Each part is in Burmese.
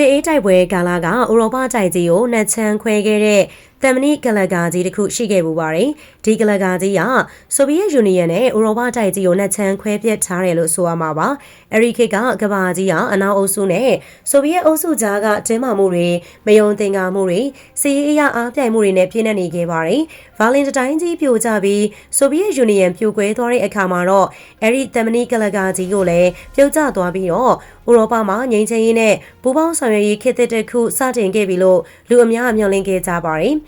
စစ်အေးတိုက်ပွဲကာလကဥရောပတိုက်ကြီးကိုနှက်ချမ်းခွဲခဲ့တဲ့တမ်မနီကလကာကြီးတစ်ခုရှိခဲ့ပူပါတယ်။ဒီကလကာကြီးကဆိုဗီယက်ယူနီယံနဲ့ဥရောပတိုက်ကြီးကိုနှက်ချမ်းခွဲပြစ်ထားတယ်လို့ဆိုရမှာပါ။အဲဒီခေတ်ကကဘာကြီးကအနောက်အုပ်စုနဲ့ဆိုဗီယက်အုပ်စုကြားကတင်းမာမှုတွေမယုံသင်္ကာမှုတွေစီးရေးအရအားပြိုင်မှုတွေနဲ့ပြည့်နှက်နေခဲ့ပါတယ်။ဗာလင်တိုင်းကြီးပြိုကျပြီးဆိုဗီယက်ယူနီယံပြိုကွဲသွားတဲ့အခါမှာတော့အဲဒီတမ်မနီကလကာကြီးကိုလည်းပြုတ်ကျသွားပြီးတော့ဥရောပမှာငြိမ်းချမ်းရေးနဲ့ပူးပေါင်းဆောင်ရွက်ရေးခေတ်တစ်ခုစတင်ခဲ့ပြီလို့လူအများအမျှော်လင့်ခဲ့ကြပါတယ်။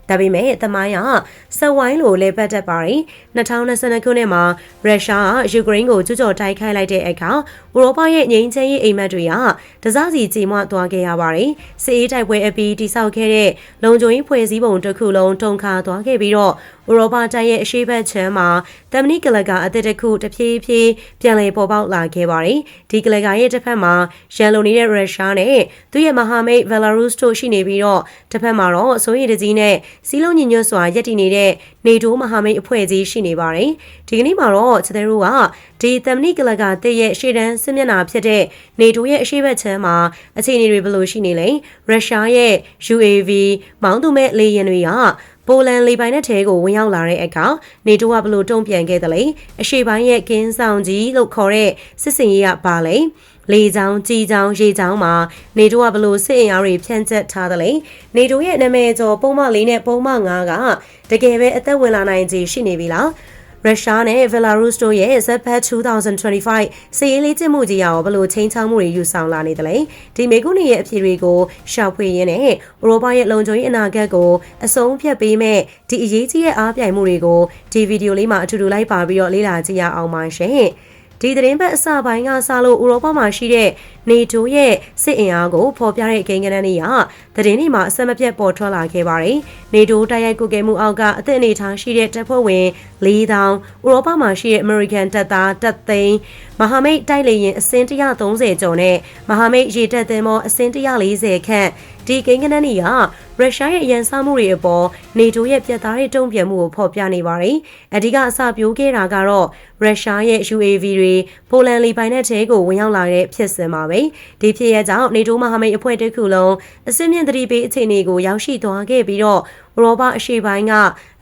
ဒါပေမဲ့သမိုင်းကဆက်ဝိုင်းလိုလဲပတ်သက်ပါတယ်2022ခုနှစ်မှာရုရှားကယူကရိန်းကိုကျူးကျော်တိုက်ခိုက်လိုက်တဲ့အခါဥရောပရဲ့ငြိမ်းချမ်းရေးအိမ်မက်တွေကတစားစီကြီးမွသွားခဲ့ရပါတယ်စစ်အေးတိုက်ပွဲအပြီးတိစောက်ခဲ့တဲ့လုံခြုံရေးဖွဲ့စည်းပုံတစ်ခုလုံးတုံခါသွားခဲ့ပြီးတော့ဥရောပတိုက်ရဲ့အရှိတ်ချမ်းမှာတမနီကလကအသစ်တစ်ခုတဖြည်းဖြည်းပြန်လည်ပေါ်ပေါက်လာခဲ့ပါတယ်ဒီကလကရဲ့တစ်ဖက်မှာရန်လုံနေတဲ့ရုရှားနဲ့သူ့ရဲ့မဟာမိတ်ဘယ်လာရုစ်တို့ရှိနေပြီးတော့တစ်ဖက်မှာတော့အစိုးရတကြီးနဲ့စီးလုံးညီညွတ်စွာရည်တည်နေတဲ့နေတိုးမဟာမိတ်အဖွဲ့ကြီးရှိနေပါတယ်။ဒီကနေ့မှာတော့ချက်သေးတို့ကဒီသမဏိကလကတဲ့ရဲ့ရှေ့တန်းစစ်မျက်နှာဖြစ်တဲ့နေတိုးရဲ့အရှိတ်ဘက်ချမ်းမှာအခြေအနေတွေဘယ်လိုရှိနေလဲ။ရုရှားရဲ့ UAV မောင်းသူမဲ့လေယာဉ်တွေကပိုလန်လေပိုင်တဲ့ထဲကိုဝင်ရောက်လာတဲ့အခါနေတိုးကဘလို့တုံ့ပြန်ခဲ့သလဲအရှိပိုင်းရဲ့ကင်းဆောင်ကြီးလို့ခေါ်တဲ့စစ်စင်ရေးကပါလဲ လေချောင်းကြီးချောင်းရေချောင်းမှာနေတိုးကဘလို့စစ်အင်အားတွေဖြန့်ကျက်ထားသလဲနေတိုးရဲ့နာမည်ကျော်ပုံမှန်လေးနဲ့ပုံမှန်၅ကတကယ်ပဲအသက်ဝင်လာနိုင်ခြေရှိနေပြီလားရုရှားနဲ့ဘယ်လာရုစ်တို့ရဲ့ ZPAT 2025စီးရေးလေးကျင့်မှုကြီးရောဘလို့ချင်းချောင်းမှုတွေယူဆောင်လာနေတယ်လေဒီမေကုနေရဲ့အဖြေတွေကိုရှာဖွေရင်းနဲ့ဥရောပရဲ့လုံခြုံရေးအနာဂတ်ကိုအဆုံးဖြတ်ပေးမဲ့ဒီအရေးကြီးတဲ့အားပြိုင်မှုတွေကိုဒီဗီဒီယိုလေးမှာအထူတူလိုက်ပါပြီးတော့လေ့လာကြည့်ရအောင်ပါရှင် ဒီသတင်းပတ်အစပိုင်းကစလို့ဥရောပမှာရှိတဲ့နေတိုရဲ့စစ်အင်အားကိုဖော်ပြတဲ့ကိန်းဂဏန်းတွေကသတင်းတွေမှာအဆက်မပြတ်ပေါ်ထွက်လာခဲ့ပါတယ်။နေတိုတိုက်ရိုက်ကုကဲမှုအောက်ကအသင့်အနေထားရှိတဲ့တပ်ဖွဲ့ဝင်၄000ဥရောပမှာရှိတဲ့ American တပ်သားတပ်သိန်းမဟာမိတ်တိုက်လေရင်အစင်း130ကျော်နဲ့မဟာမိတ်ရေတပ်သင်းမောအစင်း140ခန့်ဒီကိန်းဂဏန်းတွေကရုရှားရဲ့ရန်စမှုတွေအပေါ်နေတိုရဲ့ပြတ်သားတဲ့တုံ့ပြန်မှုကိုဖော်ပြနေပါတယ်။အဓိကအစပြိုးခဲ့တာကတော့ရုရှားရဲ့ UAV တွေပိုလန်လီပိုင်တဲ့ထဲကိုဝင်ရောက်လာတဲ့ဖြစ်စဉ်ပါပဲ။ဒီဖြစ်ရကြောင့်နေတိုမဟာမိတ်အဖွဲ့တစ်ခုလုံးအစစ်မြင့်သတိပေးအခြေအနေကိုရောက်ရှိသွားခဲ့ပြီးတော့ဥရောပအရှေ့ပိုင်းက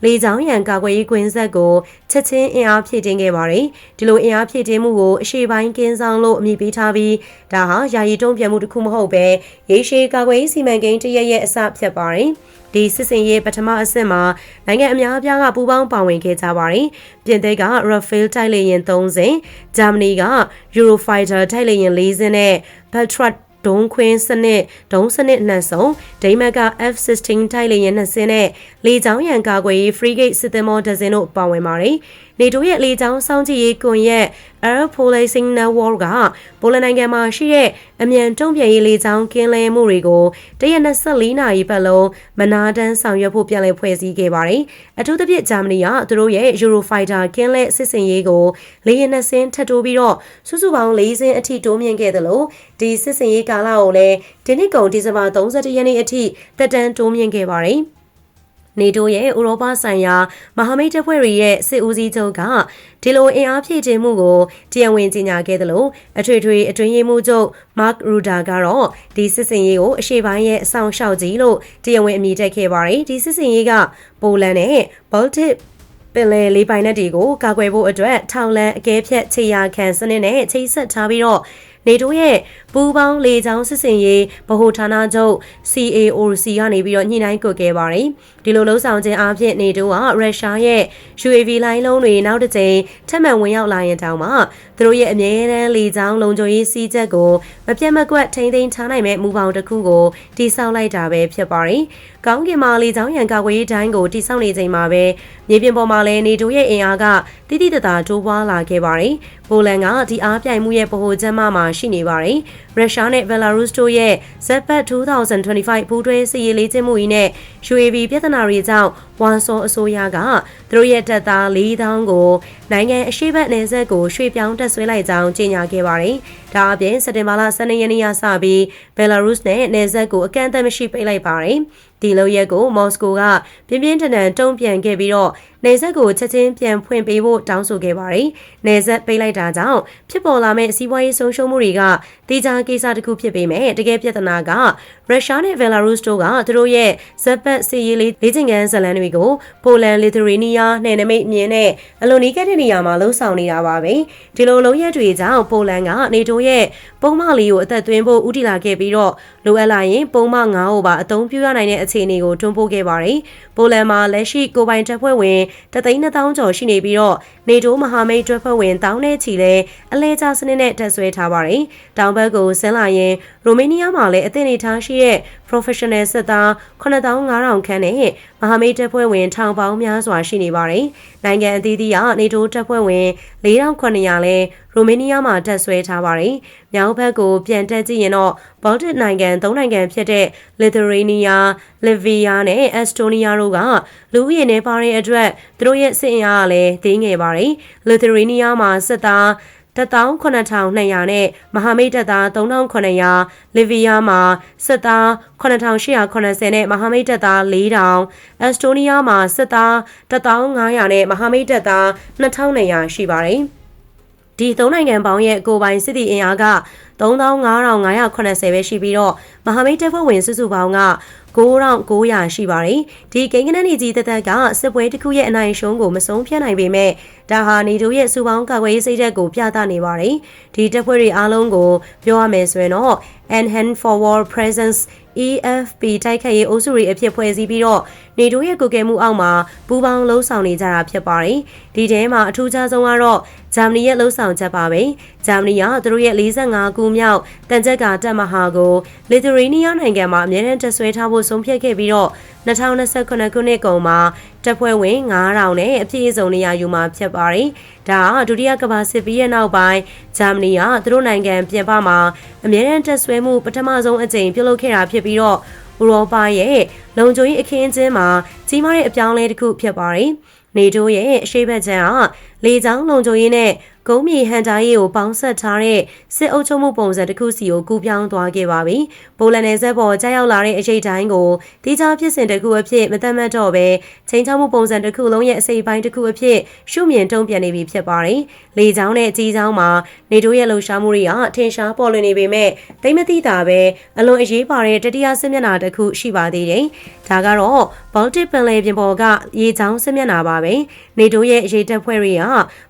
လေကြောင်းရန်ကာကွယ်ရေးကွင်းဆက်ကိုချက်ချင်းအင်အားဖြည့်တင်းခဲ့ပါတယ်။ဒီလိုအင်အားဖြည့်တင်းမှုကိုအရှေ့ပိုင်းကင်းဆောင်လို့အမည်ပေးထားပြီးဒါဟာယာယီတုံ့ပြန်မှုတစ်ခုမဟုတ်ပဲရေရှည်ကာကွယ်ရေးစီမံကိန်းတရက်ရဲ့အစဖြစ်ပါတယ်။ ဒီစစ်စင်ရေးပထမအဆင့်မှာနိုင်ငံအများအပြားကပူးပေါင်းပါဝင်ခဲ့ကြပါတယ်။ပြင်သစ်က Rafale တိုက်လေယာဉ်3စင်း၊ဂျာမနီက Eurofighter တိုက်လေယာဉ်4စင်းနဲ့ Patriot ဒုံခွင်းစနစ်ဒုံစနစ်နှစ်စုံဒိမတ်က F16 တိုက်လေယာဉ်နှစ်စင်းနဲ့လေကြောင်းရန်ကာကွယ်ရေး frigate စစ်သင်္ဘောတစ်စင်းတို့ပါဝင်ပါတယ် နေတိုရဲ့လေကြောင်းစောင့်ကြည့်ရေးကွန်ရက် Air Policing Network ကပိုလန်နိုင်ငံမှာရှိတဲ့အမြန်တုံ့ပြန်ရေးလေကြောင်းကင်းလဲမှုတွေကိုတရက်24နာရီပတ်လုံးမနာတန်းဆောင်ရွက်ဖို့ပြန်လည်ဖွဲ့စည်းခဲ့ပါတယ်။အထူးသဖြင့်ဂျာမနီကသူတို့ရဲ့ Eurofighter ကင်းလဲစစ်စင်ရေးကိုလေယာဉ်နှစ်စင်းထပ်တိုးပြီးတော့စုစုပေါင်း၄စင်းအထိတိုးမြင့်ခဲ့တယ်လို့ဒီစစ်စင်ရေးကာလကိုလည်းဒီနှစ်ကုန်ဒီဇင်ဘာ31ရက်နေ့အထိတက်တန်းတိုးမြင့်ခဲ့ပါတယ်။ နေတိုးရဲ့ဥရောပဆိုင်ရာမဟာမိတ်တပ်ဖွဲ့တွေရဲ့စစ်ဦးစီးချုပ်ကဒီလိုအင်အားဖြည့်ခြင်းမှုကိုတရားဝင်ကြေညာခဲ့သလိုအထွေထွေအတွင်းရေးမှူးချုပ်မာ့ရူဒါကတော့ဒီစစ်စင်ရေးကိုအရှေ့ပိုင်းရဲ့အဆောင်ရှောက်ကြီးလို့တရားဝင်အမည်တက်ခဲ့ပါတယ်ဒီစစ်စင်ရေးကပိုလန်နဲ့ဘောလ်တစ်ပင်လယ်လေးပိုင်နက်တွေကိုကာကွယ်ဖို့အတွက်ထောင်လန်းအကဲဖြတ်ခြေရာခံစနစ်နဲ့ချိတ်ဆက်ထားပြီးတော့နေတိုးရဲ့ ပူးပေါင်းလေကြောင်းစစ်စင်ရေးဗဟိုဌာနချုပ် CAOC ကနေပြီးတော့ညှိနှိုင်းကုတ်ခဲ့ပါတယ်။ဒီလိုလှုံ့ဆော်ခြင်းအပြင်နေတိုးကရုရှားရဲ့ UAV လိုင်းလုံးတွေနောက်တစ်ကြိမ်ထပ်မံဝင်ရောက်လာရင်တောင်မှသူတို့ရဲ့အမြဲတမ်းလေကြောင်းလုံခြုံရေးစီးချက်ကိုမပြတ်မကွက်ထိန်းသိမ်းထားနိုင်မဲ့မူပေါင်းတစ်ခုကိုတိစောက်လိုက်တာပဲဖြစ်ပါတယ်။ကောင်းကင်မာလေကြောင်းရန်ကာကွယ်ရေးတိုင်းကိုတိစောက်နေချိန်မှာပဲမြေပြင်ပေါ်မှာလည်းနေတိုးရဲ့အင်အားကတိတိတသာတိုးပွားလာခဲ့ပါတယ်။ပိုလန်ကဒီအားပြိုင်မှုရဲ့ဗဟိုချက်မှမှာရှိနေပါတယ်။ ရုရှားနဲ့ဘယ်လာရုစ်တို့ရဲ့ ZPAT 2025ပူးတွဲစစ်ရေးလေ့ကျင့်မှုကြီးနဲ့ UAV ပြဿနာတွေကြောင့်ဝါဆောအစိုးရကသူတို့ရဲ့တပ်သား4000ကိုနိုင်ငံအရှိတ်နယ်စပ်ကိုရွှေ့ပြောင်းတက်ဆွဲလိုက်ကြောင်းကြေညာခဲ့ပါတယ်။ဒါအပြင်စက်တင်ဘာလ12ရက်နေ့ကစပြီးဘယ်လာရုစ်နဲ့နယ်စပ်ကိုအကန့်အသတ်မရှိပိတ်လိုက်ပါတယ်။ ဒီလိုရက်ကိုမော်စကိုကပြင်းပြင်းထန်ထန်တုံ့ပြန်ခဲ့ပြီးတော့နေဆက်ကိုချက်ချင်းပြန်ဖွင့်ပေးဖို့တောင်းဆိုခဲ့ပါတယ်။နေဆက်ပိတ်လိုက်တာကြောင့်ဖြစ်ပေါ်လာမယ့်စီးပွားရေးဆုံးရှုံးမှုတွေကတေချာကိစ္စတစ်ခုဖြစ်ပေမဲ့တကယ်ပြဿနာကရုရှားနဲ့ဘယ်လာရုစ်တို့ကသူတို့ရဲ့ဇက်ပတ်စီရေးလေးလေးချင်ကန်ဇလန်တွေကိုပိုလန်လီသူရေးနီးယားနယ်နိမိတ်မြင်းနဲ့အလွန်နီးကတဲ့နေရာမှာလှုံ့ဆော်နေတာပါပဲ။ဒီလိုလုံးရက်တွေကြောင့်ပိုလန်ကနေတိုရဲ့ပုံမှန်လေးကိုအသက်သွင်းဖို့ဥတီလာခဲ့ပြီးတော့လိုအပ်လာရင်ပုံမှန်9ဟိုပါအသုံးပြုရနိုင်တဲ့အခြေအနေကိုတွန်းပို့ခဲ့ပါတယ်။ပိုလန်မှာလက်ရှိကိုပိုင်တပ်ဖွဲ့ဝင်တသိန်း2000ကျော်ရှိနေပြီးတော့နေတိုးမဟာမိတ်တပ်ဖွဲ့ဝင်တောင်းနဲ့ချီလဲအလဲကျစနစ်နဲ့တက်ဆွဲထားပါတယ်။တောင်ဘက်ကိုဆင်းလာရင်ရိုမေးနီးယားမှာလည်းအသင့်အနေထားရှိတဲ့ professional စစ်သား9500ခန်းနဲ့မဟာမိတ်တပ်ဖွဲ့ဝင်ထောင်ပေါင်းများစွာရှိနေပါတယ်။နိုင်ငံအသီးသီးကနေတိုးတပ်ဖွဲ့ဝင်4900လဲရိုမေးနီးယားမှာတက်ဆွဲထားပါတယ်။မြောက်ဘက်ကိုပြန်တက်ကြည့်ရင်တော့ဘော်တစ်နိုင်ငံ၃နိုင်ငံဖြစ်တဲ့ Lithuania, Latvia နဲ့ Estonia တို့ကလူဦးရေနဲ့ပါတဲ့အတွက်သူတို့ရဲ့စစ်အင်အားကလည်းသေးငယ်ပါတယ်။ Lithuania မှာစစ်သား 19200နဲ့မဟာမိတ်တပ်သား3900လီဗီယာမှာစစ်သား9880နဲ့မဟာမိတ်တပ်သား4000အက်စတိုးနီးယားမှာစစ်သား1500နဲ့မဟာမိတ်တပ်သား2200ရှိပါတယ်ဒီသုံးနိုင်ငံပေါင်းရဲ့ကိုပိုင်စစ်တီအင်အားက3580ပဲရှိပြီးတော့မဟာမိတ်တပ်ဖွဲ့ဝင်စုစုပေါင်းက 9900ရှိပါတယ်။ဒီကိန်းဂဏန်းကြီးတက်တက်ကစစ်ပွဲတစ်ခုရဲ့အနိုင်ရှုံးကိုမဆုံးဖြတ်နိုင်ပေမဲ့ဒါဟာနေတိုရဲ့စူပေါင်းကာကွယ်ရေးစိတ်ဓာတ်ကိုပြသနေပါတယ်။ဒီတပ်ဖွဲ့တွေအားလုံးကိုပြောရမယ်ဆိုရင်တော့ Enhanced Forward Presence EFP တိုက်ခတ်ရေးအုပ်စုတွေအဖြစ်ဖွဲ့စည်းပြီးတော့နေတိုရဲ့ကိုကဲမှုအောက်မှာပူးပေါင်းလှုံ့ဆော်နေကြတာဖြစ်ပါတယ်။ဒီထဲမှာအထူးခြားဆုံးကတော့ဂျာမနီရဲ့လှုံ့ဆော်ချက်ပါပဲ။ဂျာမနီကသူတို့ရဲ့45ခုမြောက်တန်ကြက်ကတပ်မဟာကိုလစ်သူရေးနီးယားနိုင်ငံမှာအမြဲတမ်းတက်ဆွဲထားဖို့ဆုံးဖြတ်ခဲ့ပြီးတော့2029ခုနှစ်ကုန်မှာတပ်ဖွဲ့ဝင်9000နဲ့အပြည့်အစုံနေရာယူမှာဖြစ်ပါတယ်။ဒါကဒုတိယကမ္ဘာစစ်ပြီးရဲ့နောက်ပိုင်းဂျာမနီကသူတို့နိုင်ငံပြင်ပမှာအမြဲတမ်းတက်ဆွဲမှုပထမဆုံးအကြိမ်ပြုလုပ်ခဲ့တာဖြစ်ပြီးတော့ဥရောပရဲ့လုံခြုံရေးအခင်းအကျင်းမှာကြီးမားတဲ့အပြောင်းအလဲတစ်ခုဖြစ်ပါတယ်။နေတိုးရဲ့အရှိတ်ဘက်ချမ်းကလေကြောင်းလုံခြုံရေးနဲ့ ကုန်းမြေဟန်တာရေးကိုပေါင်းဆက်ထားတဲ့စစ်အုပ်ချုပ်မှုပုံစံတစ်ခုစီကိုကူးပြောင်းသွားခဲ့ပါပြီ။ပိုလန်နယ်စပ်ပေါ်ကြားရောက်လာတဲ့အရေးတိုင်းကိုတိကျဖြစ်စဉ်တစ်ခုအဖြစ်မသက်မှတ်တော့ပဲချိန်ချောက်မှုပုံစံတစ်ခုလုံးရဲ့အစိပ်ပိုင်းတစ်ခုအဖြစ်ရှုမြင်တုံ့ပြန်နေပြီဖြစ်ပါတယ်။လေကြောင်းနဲ့ကြီးကြောင်းမှာနေတိုးရဲ့လှုပ်ရှားမှုတွေကထင်ရှားပေါ်လွင်နေပေမဲ့သိမသိတာပဲအလွန်အရေးပါတဲ့တတိယစစ်မျက်နှာတစ်ခုရှိပါသေးတယ်။ဒါကတော့ Baltic ပင်လယ်ပြင်ပေါ်ကရေချောင်းစစ်မျက်နှာပါပဲ။နေတိုးရဲ့ရေတပ်ဖွဲ့တွေက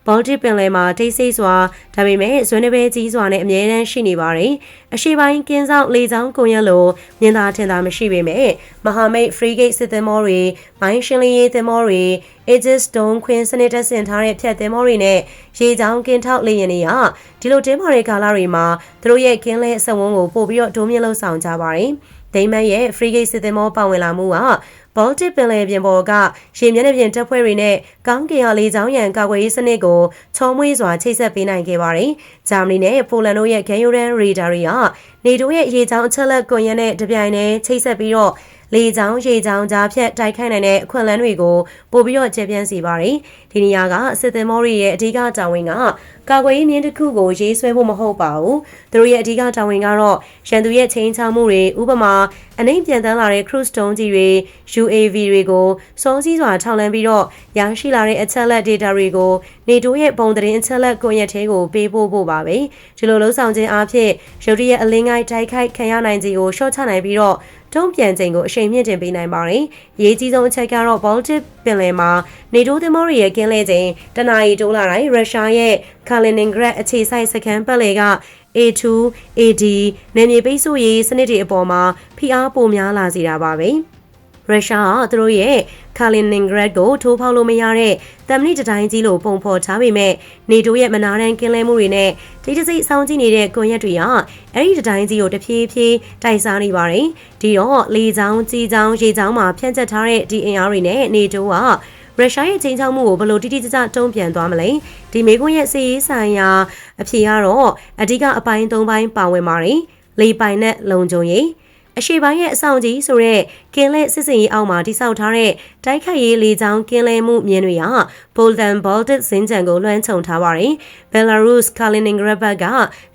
Baltic ပင်လယ်မှာတိတ်ဆိတ်စွာဒါပေမဲ့ဇွဲနှပဲကြီးစွာနဲ့အမြဲတမ်းရှိနေပါတယ်။အရှိပိုင်းကင်းဆောင်လေချောင်းကွန်ရက်လိုမြင်သာထင်သာမရှိပေမဲ့မဟာမိတ် frigate စစ်သင်္ဘောတွေမိုင်းရှင်းလင်းရေးသင်္ဘောတွေ Aegis Dome ခွင်းစနစ်တက်ဆင်ထားတဲ့ဖြတ်သင်္ဘောတွေနဲ့ရေချောင်းကင်းထောက်လေယာဉ်တွေကဒီလိုတင်းမာတဲ့ကာလတွေမှာသူတို့ရဲ့ကင်းလဲအစဝန်းကိုပို့ပြီးတော့ဒုံးမြင့်လှုပ်ဆောင်ကြပါတယ်။ဒိမန်ရဲ့ frigate စစ်သင်္ဘောပါဝင်လာမှုက Baltic ပင်လယ်ပြင်ပေါ်ကရေမျက်နှာပြင်တပ်ဖွဲ့တွေနဲ့ကောင်းကင်ဟာလေကြောင်းရန်ကာကွယ်ရေးစနစ်ကိုချောမွေးစွာချိတ်ဆက်ပေးနိုင်ခဲ့ပါတယ်။ဂျာမနီနဲ့ပိုလန်တို့ရဲ့ဂန်ယိုရန်ရေဒါတွေကနေတိုရဲ့ရေချောင်းအချက်လက်ကွန်ရက်နဲ့တပြိုင်တည်းချိတ်ဆက်ပြီးတော့လေချောင်းရေချောင်းကြားဖြတ်တိုက်ခိုက်နိုင်တဲ့အခွင့်အလမ်းတွေကိုပို့ပြီးတော့ကျေပြန့်စေပါတယ်။ဒီနေရာကစစ်သင်္ဘောတွေရဲ့အဓိကတာဝန်က ကာကွယ်ရေးမြင်းတစ်ခုကိုရေးဆွဲဖို့မဟုတ်ပါဘူး။သူတို့ရဲ့အဓိကတာဝန်ကတော့ရန်သူရဲ့ချင်းချောင်းမှုတွေဥပမာအနှိမ့်ပြန်တန်းလာတဲ့ cruise တုံးကြီးတွေ UAV တွေကိုစောစည်းစွာထောက်လှမ်းပြီးတော့ရရှိလာတဲ့အချက်လက် data တွေကိုနေတိုးရဲ့ပုံသတင်းအချက်လက်ကွန်ရက်ထဲကိုပေးပို့ဖို့ပါပဲ။ဒီလိုလှုပ်ဆောင်ခြင်းအဖြစ်ရုတ်တရက်အလင်းငိုင်းတိုက်ခိုက်ခံရနိုင်ခြင်းကိုရှော့ချနိုင်ပြီးတော့တုံးပြန်ချိန်ကိုအရှိန်မြင့်တင်ပေးနိုင်ပါတယ်။ရေးကြီးဆုံးအချက်ကတော့ Baltic ပင်လယ်မှာနေတိုးသင်္ဘောတွေရဲ့ကင်းလဲချိန်တနအီတိုးလာတိုင်းရုရှားရဲ့ Kaliningrad အခြေစိုက်စခန်းပတ်လည်က A2 AD နယ်မြေပိတ်ဆို့ရေးစနစ်တွေအပေါ်မှာဖိအားပိုများလာစေတာပါပဲ။ရုရှားကသူတို့ရဲ့ Kaliningrad ကိုထိုးဖောက်လို့မရတဲ့တမဏိတတိုင်းကြီးလို့ပုံဖော်ထားပေမဲ့နေတိုရဲ့မနာတမ်းကင်းလဲမှုတွေနဲ့တိတိစိတ်စောင်းကြည့်နေတဲ့ကွန်ရက်တွေကအဲ့ဒီတတိုင်းကြီးကိုတဖြည်းဖြည်းတိုက်စားနေပါတယ်။ဒီတော့လေချောင်းကြီးချောင်းရေချောင်းမှာဖြန့်ကျက်ထားတဲ့ဒီအင်အားတွေနဲ့နေတိုက ရုရှားရဲ့ချိန်ချောက်မှုကိုဘယ်လိုတိတိကျကျတုံ့ပြန်သွားမလဲဒီမေကွန်းရဲ့စီရေးဆိုင်ရာအဖြေကတော့အဓိကအပိုင်း၃ပိုင်းပါဝင်ပါတယ်လေပိုင်နဲ့လုံခြုံရေး အအရှိပိုင်းရဲ့အဆောင်ကြီးဆိုတဲ့ကင်းလက်စစ်စင်ရေးအောက်မှာတိစောက်ထားတဲ့တိုက်ခိုက်ရေးလေကြောင်းကင်းလဲမှုမြင်းတွေဟာ Bolton Baltic ဇင်းကြံကိုလွှမ်းခြုံထားပါတယ်။ Belarus Kaliningrad ဘက်က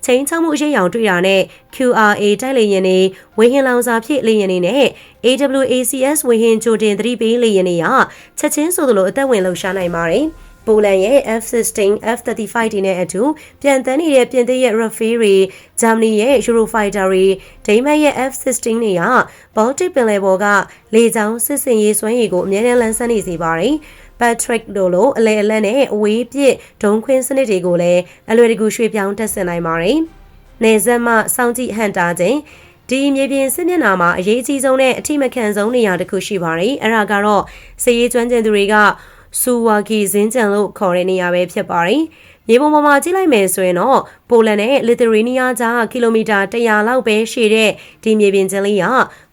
ချိန်ချောက်မှုအရေးအယောင်တွေ့တာနဲ့ QRA တိုက်လေယာဉ်တွေဝေဟင်လောင်စာဖြစ်လေယာဉ်တွေနဲ့ AWACS ဝေဟင်ကြိုတင်သတိပေးလေယာဉ်တွေကချက်ချင်းဆိုသလိုအသက်ဝင်လှုပ်ရှားနိုင်ပါတယ်။ ပိုလန်ရဲ့ F-16, F-35 တွေနဲ့အတူပြန်တန်းနေတဲ့ပြင်သစ်ရဲ့ Rafale တွေဂျာမနီရဲ့ Eurofighter တွေဒိန်းမတ်ရဲ့ F-16 တွေက Baltic ပင်လယ်ပေါ်ကလေကြောင်းစစ်စင်ရေးစွမ်းရည်ကိုအမြဲတမ်းလန်းဆန်းနေစေပါတယ်။ Patrick တို့လိုအလဲအလတ်နဲ့အဝေးပြစ်ဒုံခွင်းစနစ်တွေကိုလည်းအလွယ်တကူရွှေ့ပြောင်းတက်ဆင်နိုင်ပါတယ်။နေဆက်မှစောင့်ကြည့်ဟန်တာခြင်းဒီမြေပြင်စစ်မျက်နှာမှာအရေးကြီးဆုံးနဲ့အထိမခံဆုံးနေရာတစ်ခုရှိပါတယ်။အဲ့ဒါကတော့စည်ရေးကျွမ်းကျင်သူတွေက ဆူဝါကီဇင်းကြံလို့ခေါ်တဲ့နေရာပဲဖြစ်ပါတယ်။မြေပုံပေါ်မှာကြည့်လိုက်မယ်ဆိုရင်တော့ပိုလန်နဲ့လစ်သူရေးနီးယားကြားကီလိုမီတာ100လောက်ပဲရှည်တဲ့ဒီမြေပြင်ကျင်းလေးက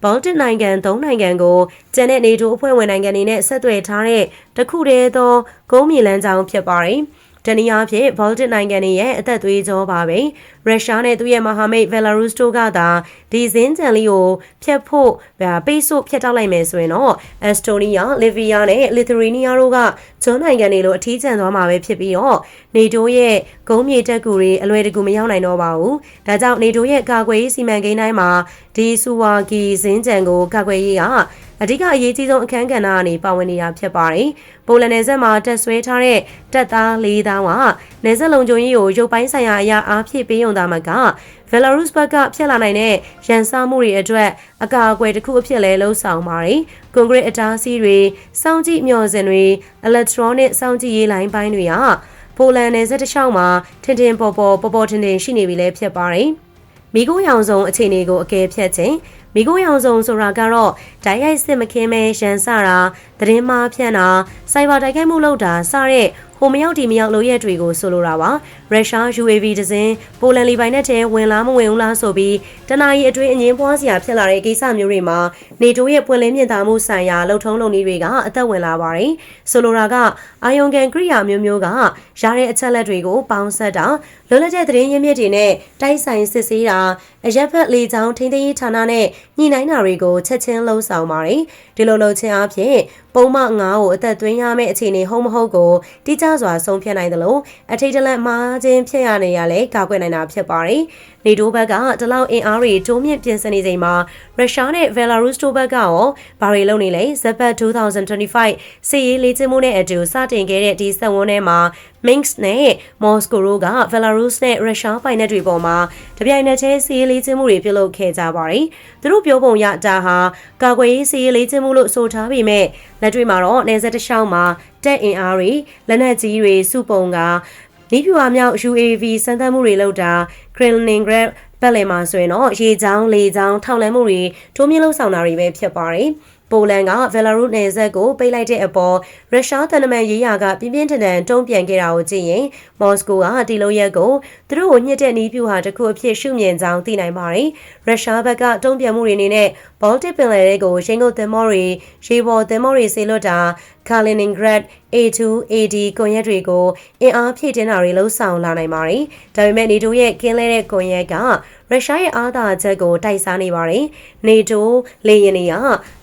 ဘောလတစ်နိုင်ငံ၃နိုင်ငံကိုကျန်တဲ့နေတိုးအဖွဲ့ဝင်နိုင်ငံတွေနဲ့ဆက်သွယ်ထားတဲ့တခုတည်းသောကုန်းမြေလမ်းကြောင်းဖြစ်ပါတယ်။ တနည်းအားဖြင့် Baltic နိုင်ငံတွေရဲ့အသက်သွေးကြောပါပဲရုရှားနဲ့သူ့ရဲ့မဟာမိတ် Belarus တို့ကသာဒီဇင်းကြံလေးကိုဖျက်ဖို့ပိတ်ဆို့ဖျက်တောက်လိုက်မယ်ဆိုရင်တော့ Estonia, Latvia နဲ့ Lithuania တို့ကကျွန်းနိုင်ငံတွေလိုအထီးကျန်သွားမှာပဲဖြစ်ပြီးတော့ NATO ရဲ့ဂုံးမြေတက်ကူတွေအလွယ်တကူမရောက်နိုင်တော့ပါဘူး။ဒါကြောင့် NATO ရဲ့ကာကွယ်ရေးစီမံကိန်းတိုင်းမှာဒီဆူဝါကီဇင်းကြံကိုကာကွယ်ရေးကအဓိကအရေးကြီးဆုံးအခန်းကဏ္ဍကနေပါဝင်နေတာဖြစ်ပါတယ်။ပိုလန်နယ်စပ်မှာတက်ဆွဲထားတဲ့တပ်သား၄တောင်းကနယ်စပ်လုံခြုံရေးကိုရုပ်ပိုင်းဆိုင်ရာအရာအားဖြည့်ပေးုံသားမှာကဘယ်လာရုစ်ဘက်ကဖျက်လာနိုင်တဲ့ရန်စားမှုတွေအတွက်အကာအကွယ်တစ်ခုအဖြစ်လဲလှုံ့ဆော်ပါတယ်။ကွန်ကရစ်အတားအဆီးတွေစောင့်ကြည့်မျှော်စင်တွေအီလက်ထရောနစ်စောင့်ကြည့်ရေးလိုင်းပိုင်းတွေကပိုလန်နယ်စပ်တစ်လျှောက်မှာထင်ထင်ပေါ်ပေါ်ပေါ်ပေါ်ထင်ထင်ရှိနေပြီလဲဖြစ်ပါတယ်။မိခိုးရောင်စုံအခြေအနေကိုအကဲဖြတ်ခြင်း မိခိုးရောင်စုံဆိုတာကတော့ဓာတ်ရိုက်စစ်မခင်းမဲရန်စတာသတင်းမှားဖြန့်တာစိုက်ဘာတိုက်ခိုက်မှုလုပ်တာစတဲ့ ဟိုမရောက်ဒီမရောက်လို့ရက်တွေကိုဆိုလိုတာပါရုရှား UAV ဒဇင်ပိုလန်လီပိုင်နဲ့တဲဝင်လာမဝင်ဘူးလားဆိုပြီးတနအီအတွင်းအငင်းပွားစရာဖြစ်လာတဲ့ကိစ္စမျိုးတွေမှာနေတိုးရဲ့ပွင့်လင်းမြင့်တာမှုဆိုင်ရာလှုပ်ထုံးလုပ်နည်းတွေကအသက်ဝင်လာပါတယ်ဆိုလိုတာကအာယုံကန်ကရိယာမျိုးမျိုးကရတဲ့အချက်လက်တွေကိုပေါင်းဆက်တာလွတ်လပ်တဲ့သတင်းရင်းမြစ်တွေနဲ့တိုက်ဆိုင်စစ်ဆေးတာအရက်ဖက်လေချောင်းထိန်းသိမ်းရေးဌာနနဲ့ညှိနှိုင်းတာတွေကိုချက်ချင်းလှုံ့ဆော်ပါတယ်ဒီလိုလုပ်ခြင်းအပြင်ပုံမှန်9ကိုအသက်သွင်းရမယ့်အခြေအနေဟုတ်မဟုတ်ကိုတိကျစွာဆုံးဖြတ်နိုင်တယ်လို့အထိတ်တလန့်မှားခြင်းဖြစ်ရနေရလဲကာကွယ်နိုင်တာဖြစ်ပါတယ်။နေတိုးဘက်ကတလောက်အင်အားတွေတိုးမြင့်ပြင်ဆင်နေချိန်မှာရုရှားနဲ့ဘယ်လာရုစ်တို့ဘက်ကရောဘာတွေလုပ်နေလဲဇက်ဘတ်2025စစ်ရေးလေ့ကျင့်မှုနဲ့အတူစတင်ခဲ့တဲ့ဒီဆက်ဝန်းထဲမှာ Minsk နဲ့မော်စကိုတို့က Belarus နဲ့ရုရှားပိုင်နက်တွေပေါ်မှာတပြိုင်နက်တည်းစီးရေးလေးချင်းမှုတွေပြုလုပ်ခဲ့ကြပါတယ်။သူတို့ပြောပုံရတာဟာကာကွယ်ရေးစီးရေးလေးချင်းမှုလို့ဆိုထားပေမဲ့လက်တွေ့မှာတော့နေဆက်တစ်လျှောက်မှာတက်အင်အားတွေလက်နက်ကြီးတွေစုပုံကနီးပြူအမြောက် UAV စမ်းသပ်မှုတွေလုပ်တာ Kaliningrad ဘက်လယ်မှာဆိုရင်တော့ရေချောင်းလေချောင်းထောက်လန်းမှုတွေတိုးမြင့်လို့ဆောင်တာတွေပဲဖြစ်ပါတယ်။ ပိုလန်ကဗယ်လာရုနယ်စပ်ကိုပိတ်လိုက်တဲ့အပေါ်ရုရှားတနမန်ရေးရာကပြင်းပြင်းထန်ထန်တုံ့ပြန်ခဲ့တာကိုကြည့်ရင်မော်စကိုကဒီလိုရက်ကိုသူတို့ကိုညှစ်တဲ့နီးပြူဟာတစ်ခုအဖြစ်ရှုမြင်ကြောင်းသိနိုင်ပါတယ်။ရုရှားဘက်ကတုံ့ပြန်မှုတွေအနေနဲ့ဘောလတစ်ပင်လယ်တွေကိုရင်းကုန်သင်္ဘောတွေရေပေါ်သင်္ဘောတွေဆေလွတ်တာ Kaliningrad A2 AD ကွန်ရက်တွေကိုအင်အားဖြည့်တင်းတာတွေလှုံ့ဆော်လာနိုင်ပါတယ်။ဒါပေမဲ့နေတိုရဲ့ကင်းလဲတဲ့ကွန်ရက်က ရုရှားရဲ့အားသာချက်ကိုတိုက်စားနေပါတယ်။နေတိုလေယာဉ်တွေက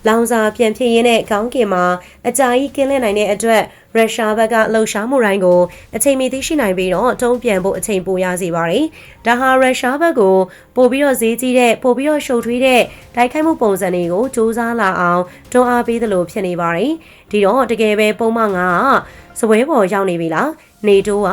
လောင်စာပြန်ဖြည့်ရင်းတဲ့ကောင်းကင်မှာအကြာကြီးကင်းလဲနိုင်တဲ့အတွက်ရုရှားဘက်ကလှုပ်ရှားမှုတိုင်းကိုအချိန်မီသိရှိနိုင်ပြီးတော့တုံ့ပြန်ဖို့အချိန်ပိုရစေပါတယ်။ဒါဟာရုရှားဘက်ကိုပို့ပြီးတော့ဈေးကြီးတဲ့ပို့ပြီးတော့ရှုပ်ထွေးတဲ့တိုက်ခိုက်မှုပုံစံတွေကိုစူးစမ်းလာအောင်တွန်းအားပေးသလိုဖြစ်နေပါတယ်။ဒီတော့တကယ်ပဲပုံမှန်ကစပွဲပေါ်ရောက်နေပြီလား။နေတိုးက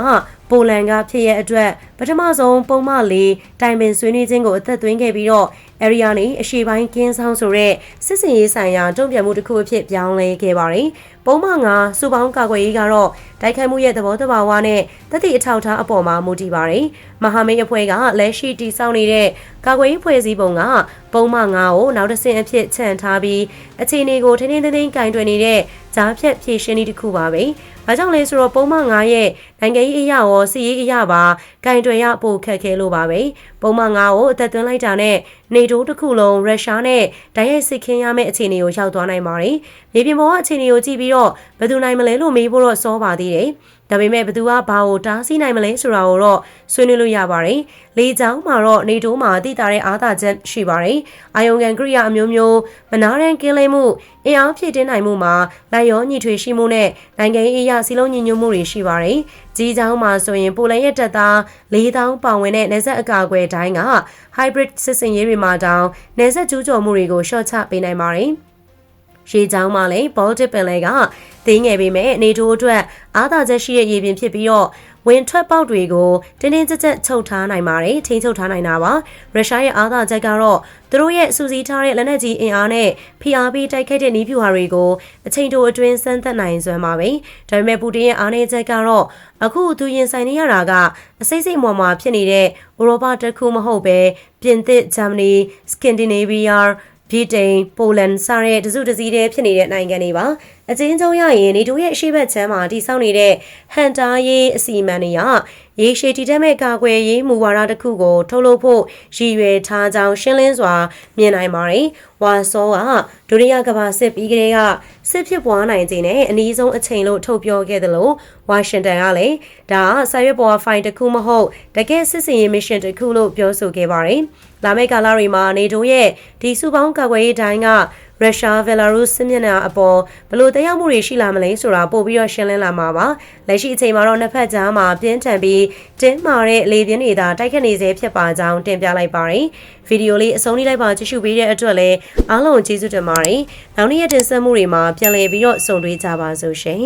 ပိုလန်ကဖြစ်ရဲ့အတွက်ပထမဆုံးပုံမှလေးတိုင်ပင်ဆွေးနွေးခြင်းကိုအသက်သွင်းခဲ့ပြီးတော့ area နေအရှိပိုင်းကင်းဆောင်ဆိုတဲ့စစ်စင်ရေးဆိုင်ရာတုံ့ပြန်မှုတစ်ခုအဖြစ်ပြောင်းလဲခဲ့ပါတယ်။ပုံမှန်ကစုပေါင်းကာကွယ်ရေးကတော့တိုက်ခိုက်မှုရဲ့သဘောတဘာဝနဲ့တတိအထောက်ထားအပေါ်မှာမူတည်ပါတယ်။မဟာမိတ်အဖွဲ့ကလက်ရှိတည်ဆောက်နေတဲ့ကာကွယ်ရေးဖွဲ့စည်းပုံကပုံမှန်9ကိုနောက်တစ်ဆင့်အဖြစ်ခြံထားပြီးအခြေအနေကိုထင်းထင်းထင်းထင်းကင်တွယ်နေတဲ့ဂျားဖြတ်ဖြည့်ရှင်းနည်းတစ်ခုပါပဲ။ဘာကြောင့်လဲဆိုတော့ပုံမှန်9ရဲ့နိုင်ငံရေးအရာရောစီရေးအရာပါကင်တွယ်ရပို့ခက်ခဲလို့ပါပဲပုံမှန်9ကိုအသက်သွင်းလိုက်တာနဲ့ နေတိုးတစ်ခုလုံးရုရှားနဲ့ဓာတ်ရိုက်စစ်ခင်းရမယ့်အခြေအနေကိုရောက်သွားနိုင်ပါတယ်မြေပြင်ပေါ်ကအခြေအနေကိုကြည့်ပြီးတော့ဘယ်သူနိုင်မလဲလို့မေးဖို့တော့စောပါသေးတယ် ဒါပေမဲ့ဘသူကဘာကိုတားဆီးနိုင်မလဲဆိုတာကိုတော့ဆွေးနွေးလို့ရပါတယ်။လေကြောင်းမှာတော့နေတိုးမှာတည်တာတဲ့အားသာချက်ရှိပါတယ်။အာယုံကန်ကရိယာအမျိုးမျိုးမနာရန်ကင်းလဲမှုအင်အားဖြည့်တင်းနိုင်မှုမှာလိုက်ရောညီထွေရှိမှုနဲ့နိုင်ငံရေးအရာစီလုံးညီညွတ်မှုတွေရှိပါတယ်။ကြီးကြောင်းမှာဆိုရင်ပိုလန်ရဲ့တပ်သား၄000ပေါင်ဝင်တဲ့နေဆက်အကာအကွယ်တိုင်းက hybrid စစ်စင်ရေးတွေမှာတောင်နေဆက်ကျူးကျော်မှုတွေကိုရှော့ချပေးနိုင်ပါတယ်။ ရေချောင်းမှာလည်း Baltic ပင်လယ်ကတင်းငယ်ပေမဲ့နေတိုးအတွက်အားသာချက်ရှိတဲ့ရေပြင်ဖြစ်ပြီးတော့ဝင်ထွက်ပေါက်တွေကိုတင်းတင်းကြပ်ကြပ်ချုပ်ထားနိုင်ပါတယ်ထိန်းချုပ်ထားနိုင်တာပါရုရှားရဲ့အားသာချက်ကတော့သူတို့ရဲ့စူးစီးထားတဲ့လက်နက်ကြီးအင်အားနဲ့ဖိအားပေးတိုက်ခိုက်တဲ့နည်းဗျူဟာတွေကိုအချိန်တိုအတွင်းစမ်းသပ်နိုင်စွမ်းပါပဲဒါပေမဲ့ပူတင်ရဲ့အားနည်းချက်ကတော့အခုသူရင်ဆိုင်နေရတာကအစိမ့်စိမ့်မော်မှာဖြစ်နေတဲ့ဥရောပတစ်ခုမဟုတ်ပဲပြင်သစ်ဂျာမနီစကင်ဒီနေဗီးယား ဗြိတိန်ပိုလန်စတဲ့တစုတစည်းတည်းဖြစ်နေတဲ့နိုင်ငံတွေပါအချင်းချင်းရရင်နေတိုးရဲ့အရှိတ်ဘက်ချမ်းမှာတည်ဆောက်နေတဲ့ဟန်တာရေးအစီအမံတွေက ရေရှည်တည်တဲ့မဲ့ကာကွယ်ရေးမူဝါဒတစ်ခုကို ထုတ်လုပ်ဖို့ရည်ရွယ်ထားကြောင်းရှင်းလင်းစွာမြင်နိုင်ပါတယ်။ဝါဆောကဒုတိယကမ္ဘာစစ်ပြီးကလေးကစစ်ဖြစ်ပွားနိုင်ခြင်းနဲ့အနည်းဆုံးအချိန်လို့ထုတ်ပြောခဲ့သလိုဝါရှင်တန်ကလည်းဒါကစာရွက်ပေါ်ဖိုင်တစ်ခုမဟုတ်တကယ်စစ်စင်ရေးမစ်ရှင်တစ်ခုလို့ပြောဆိုခဲ့ပါတယ်။လာမယ့်ကာလတွေမှာနေတိုးရဲ့ဒီစုပေါင်းကာကွယ်ရေးတိုင်းကရုရှားဘယ်လာရုစ်စစ်မျက်နှာအပေါ်ဘလို့တရားမှုတွေရှိလာမလဲဆိုတာပို့ပြီးတော့ရှင်းလင်းလာမှာပါလက်ရှိအချိန်မှာတော့နှစ်ဖက်ကြားမှာပြင်းထန်ပြီးတင်းမာတဲ့လေပြင်းတွေသာတိုက်ခတ်နေစေဖြစ်ပါကြောင်းတင်ပြလိုက်ပါတယ်ဗီဒီယိုလေးအဆုံးထိလိုက်ပါကြည့်ရှုပေးတဲ့အတွက်လည်းအားလုံးကျေးဇူးတင်ပါတယ်နောက်နေ့ရက်တင်ဆက်မှုတွေမှာပြန်လည်ပြီးတော့ဆုံတွေ့ကြပါစို့ရှင်